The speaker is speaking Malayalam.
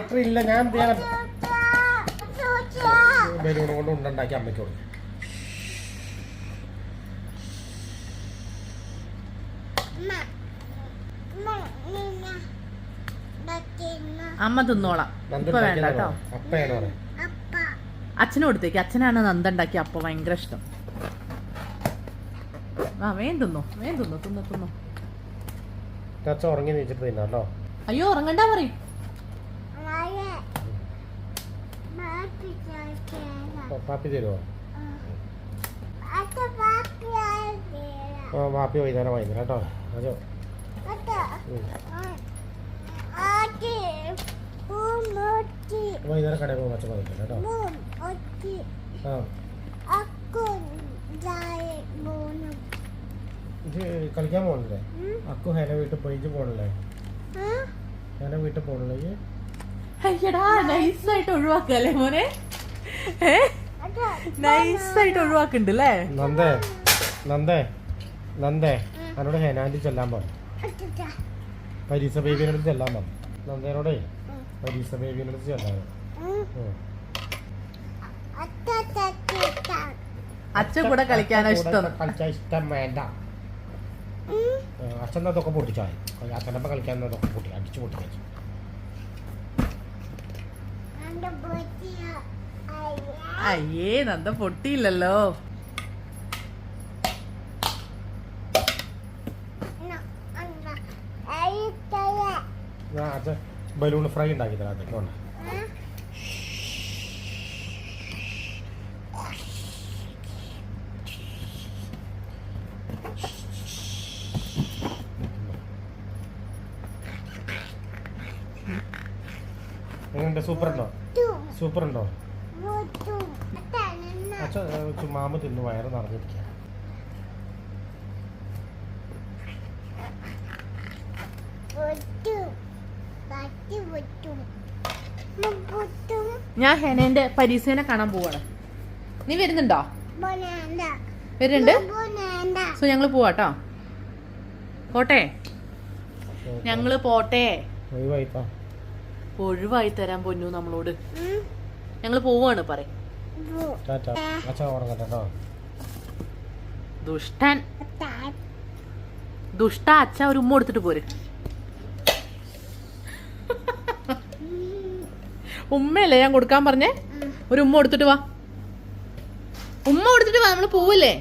ഇല്ല ഞാൻ എന്ത് ചെയ്യാൻ ബലൂൺ കൊണ്ട് ഉണ്ടാക്കി അമ്മയ്ക്ക് കൊടുക്കും. അമ്മ തിന്നോളാം. നന്ദു ഇപ്പൊ വേണ്ട കേട്ടോ അച്ഛന് കൊടുത്തേക്ക്. അച്ഛനാണ് നന്ദ ഉണ്ടാക്കി അപ്പ ഭയങ്കര ഇഷ്ടം. ആ വേൻ തിന്നു വേൻ തിന്നു തിന്നു തിന്നു. ഉറങ്ങി നീച്ചിട്ട് അയ്യോ ഉറങ്ങണ്ട പറയും. പാപ്പി തരുമോ ആ. പാപ്പി വൈകുന്നേരം വൈകുന്നേരം കേട്ടോ. അതോ. വൈകുന്നേരം കടയിൽ അച്ഛൻ വാങ്ങിക്കാം കേട്ടോ? ആ. ഇത് കളിക്കാൻ പോകണല്ലേ അക്കു ഹേന വീട്ടിൽ പോയിട്ട് പോകണല്ലേ ഹേന വീട്ടിൽ പോകണല്ലേ? അയ്യടാ നൈസായിട്ട് ഒഴിവാക്കല്ലേ മോനെ? നൈസായിട്ട് ഒഴിവാക്കുന്നുണ്ട് അല്ലേ നന്ദേ നന്ദേ നന്ദേ എന്നോട് ഹെനാന്റി ചെല്ലാൻ പറഞ്ഞു. പരീസ ബേബിനോട് ചെല്ലാൻ പറഞ്ഞു. നന്ദേനോടേ പരീസ ബേബിനോട് ചെല്ലാൻ. അച്ഛൻ കൂടെ കളിക്കാനോ ഇഷ്ടം. കളിക്കാൻ ഇഷ്ടം വേണ്ട. അച്ഛൻ അതൊക്കെ പൊട്ടിച്ചായി അച്ഛനപ്പം കളിക്കാൻ അതൊക്കെ പൊട്ടി അടിച്ചു പൊട്ടി കഴിച്ചു അയ്യേ. നന്ദ പൊട്ടിയില്ലല്ലോ. ബലൂൺ ഫ്രൈ ഉണ്ടാക്കി തരാം അതൊക്കെ ഉണ്ട് എങ്ങനെയുണ്ട്? സൂപ്പർ ഉണ്ടോ സൂപ്പർ ഉണ്ടോ അച്ഛൻ മാമ തിന്ന് വയറ് നിറഞ്ഞിരിക്കുക ഞാൻ ഹെനേന്റെ പരീസേനെ കാണാൻ പോവാണ്. നീ വരുന്നുണ്ടോ? വരുന്നുണ്ട്? സോ ഞങ്ങൾ പോവാട്ടോ പോട്ടെ? ഞങ്ങൾ പോട്ടെ? ഒഴിവായിപ്പാ ഒഴിവായി തരാൻ പൊന്നു നമ്മളോട്. ഞങ്ങൾ പോവാണ് പറയും. ദുഷ്ടൻ. ദുഷ്ട അച്ഛ ഒരു ഉമ്മ കൊടുത്തിട്ട് പോര്. ഉമ്മയല്ലേ ഞാൻ കൊടുക്കാൻ പറഞ്ഞേ? ഒരു ഉമ്മ കൊടുത്തിട്ട് വാ. ഉമ്മ കൊടുത്തിട്ട് വാ നമ്മൾ പോവില്ലേ?